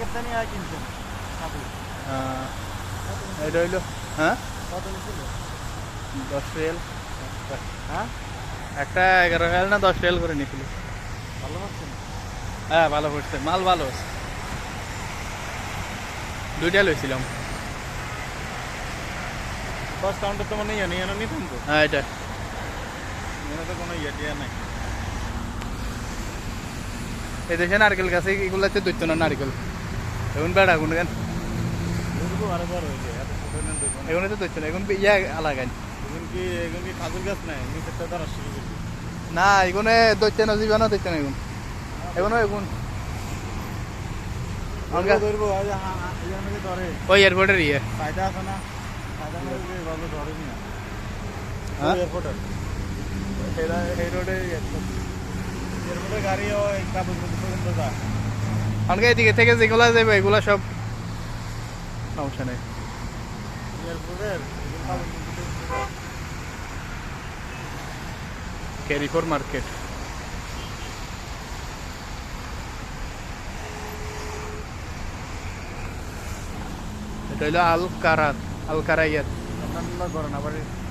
প্যাকেটটা নিয়ে কিনছেন এটা হইল হ্যাঁ? কত দশ রিয়াল। হ্যাঁ? একটা এগারো রিয়াল না দশ রিয়াল করে নিয়েছিল? ভালো পাচ্ছেন হ্যাঁ ভালো পড়ছে মাল ভালো। আছে দুইটা লইছিলাম। দশ কাউন্টার তো মনে হয় নিয়ে নিতাম তো। হ্যাঁ এটা। এখানে তো কোনো ইয়ে টিয়া নাই। এই দেশে নারকেল গাছে এগুলো হচ্ছে দৈত্য না নারকেল? এখন বেড়া কোন? গান এখন তো দৈত্য না এখন ইয়া শুরু করছি না এগুলো দৈত্য না জীবানো দৈত্য না এখন এখনও এখন ওই এয়ারপোর্টের ইয়ে? এয়ারপোর্টের গাড়ি কাপড় পর্যন্ত যায়। আমাকে এদিকে থেকে যেগুলো যাবে এগুলো সব সমস্যা নেই। ক্যারিফোর মার্কেট এটা হইল আল কারাত আল কারাইয়াত আবার